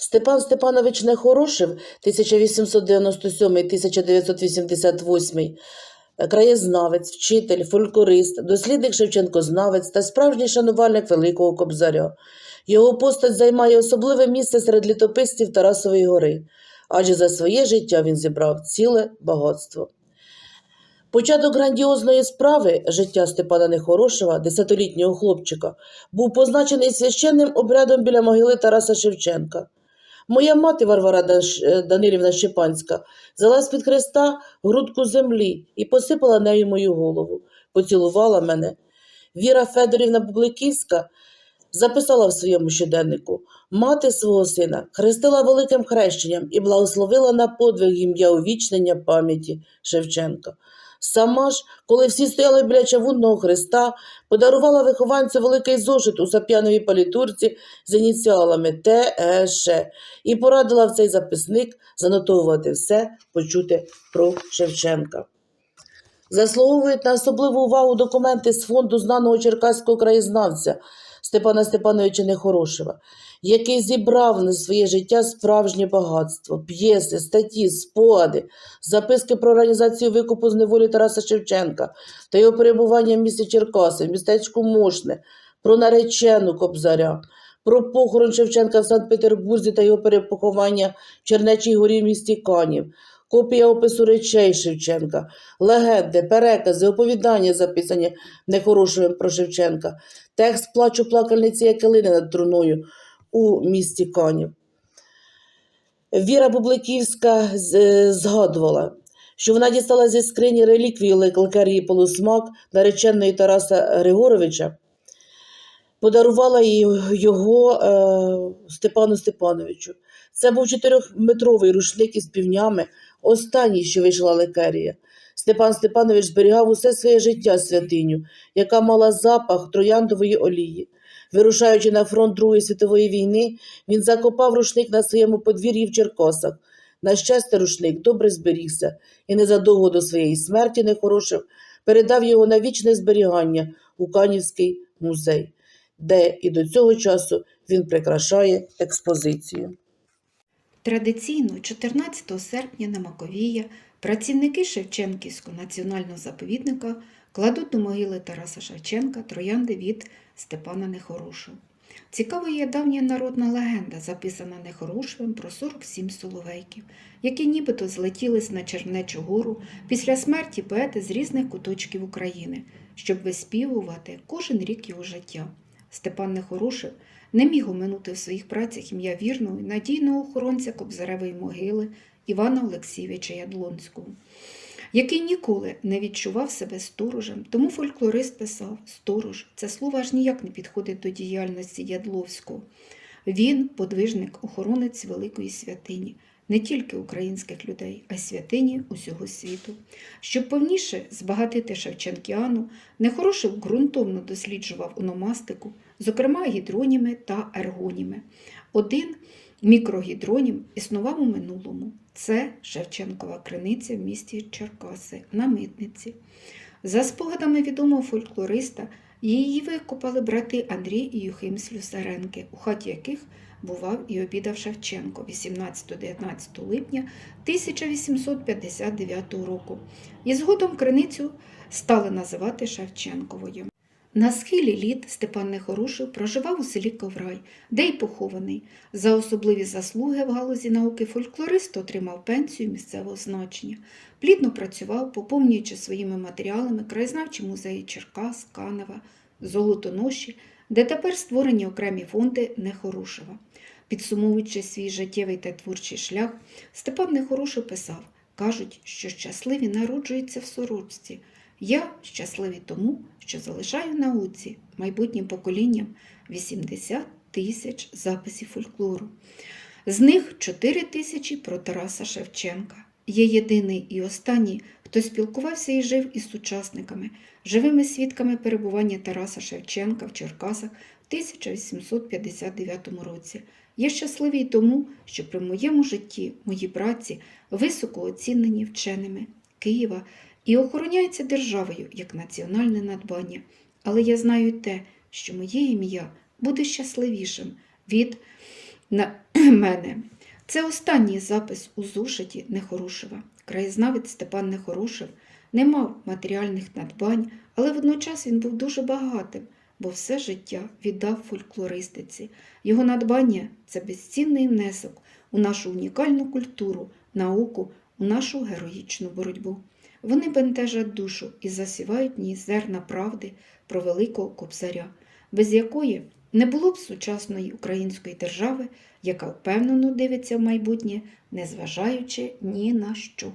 Степан Степанович Нехорошев 1897-1988 краєзнавець, вчитель, фольклорист, дослідник Шевченкознавець та справжній шанувальник Великого Кобзаря. Його постать займає особливе місце серед літописців Тарасової гори, адже за своє життя він зібрав ціле багатство. Початок грандіозної справи життя Степана Нехорошева, десятилітнього хлопчика, був позначений священним обрядом біля могили Тараса Шевченка. Моя мати Варвара е, Данилівна Щепанська взяла з-під хреста грудку землі і посипала нею мою голову, поцілувала мене. Віра Федорівна Бубликівська записала в своєму щоденнику мати свого сина хрестила великим хрещенням і благословила на подвиг ім'я увічнення пам'яті Шевченка. Сама ж, коли всі стояли біля чавунного хреста, подарувала вихованцю великий зошит у сап'яновій палітурці з ініціалами Т, Е, і порадила в цей записник занотовувати все, почуте про Шевченка. Заслуговують на особливу увагу документи з фонду знаного черкаського краєзнавця Степана Степановича Нехорошева, який зібрав на своє життя справжнє багатство, п'єси, статті, спогади, записки про організацію викупу з неволі Тараса Шевченка та його перебування в місті Черкаси, в містечку Мошне, про наречену Кобзаря, про похорон Шевченка в Санкт-Петербурзі та його перепоховання в Чернечій горі в місті Канів, копія опису речей Шевченка, легенди, перекази, оповідання записані Нехорошевим про Шевченка, текст плачу плакальниці Якелини над труною у місті Канів. Віра Бубликівська з- згадувала, що вона дістала зі скрині реліквію лекарії полусмак нареченої Тараса Григоровича, подарувала його е, Степану Степановичу. Це був чотирьохметровий рушник із півнями, останній, що вийшла лекарія. Степан Степанович зберігав усе своє життя святиню, яка мала запах трояндової олії. Вирушаючи на фронт Другої світової війни, він закопав рушник на своєму подвір'ї в Черкасах. На щастя, рушник добре зберігся, і незадовго до своєї смерті Нехорошев передав його на вічне зберігання у Канівський музей, де і до цього часу він прикрашає експозицію. Традиційно 14 серпня на Маковія працівники Шевченківського національного заповідника кладуть до могили Тараса Шевченка троянди від Степана Нехорошого. Цікавою є давня народна легенда, записана Нехорошевим про 47 соловейків, які нібито злетілись на Чернечу гору після смерті поета з різних куточків України, щоб виспівувати кожен рік його життя. Степан Нехорошев не міг оминути в своїх працях ім'я вірного і надійного охоронця Кобзаревої могили Івана Олексійовича Ядлонського, який ніколи не відчував себе сторожем, тому фольклорист писав сторож це слово аж ніяк не підходить до діяльності Ядловського. Він подвижник, охоронець великої святині, не тільки українських людей, а й святині усього світу. Щоб повніше збагатити Шевченкіану, Нехорошев ґрунтовно досліджував ономастику, зокрема гідроніми та ергоніми. Один мікрогідронім існував у минулому. Це Шевченкова криниця в місті Черкаси на митниці. За спогадами відомого фольклориста, її викопали брати Андрій і Юхим Слюсаренки, у хаті яких бував і обідав Шевченко 18-19 липня 1859 року. І згодом криницю стали називати Шевченковою. На схилі літ Степан Нехорошев проживав у селі Коврай, де й похований. За особливі заслуги в галузі науки фольклорист отримав пенсію місцевого значення. Плідно працював, поповнюючи своїми матеріалами краєзнавчі музеї Черкас, Канева, Золотоноші, де тепер створені окремі фонди Нехорошева. Підсумовуючи свій життєвий та творчий шлях, Степан Нехорошев писав: кажуть, що щасливі народжуються в сорочці. Я щасливий тому, що залишаю науці майбутнім поколінням 80 тисяч записів фольклору. З них 4 тисячі про Тараса Шевченка. Є єдиний і останній, хто спілкувався і жив із сучасниками, живими свідками перебування Тараса Шевченка в Черкасах в 1859 році. Я щасливий тому, що при моєму житті мої праці високо оцінені вченими Києва і охороняється державою як національне надбання. Але я знаю те, що моє ім'я буде щасливішим від мене. Це останній запис у зошиті Нехорошева. Краєзнавець Степан Нехорошев не мав матеріальних надбань, але водночас він був дуже багатим, бо все життя віддав фольклористиці. Його надбання це безцінний внесок у нашу унікальну культуру, науку, у нашу героїчну боротьбу. Вони бентежать душу і засівають ній зерна правди про великого кобзаря, без якої не було б сучасної української держави, яка впевнено дивиться в майбутнє, незважаючи ні на що.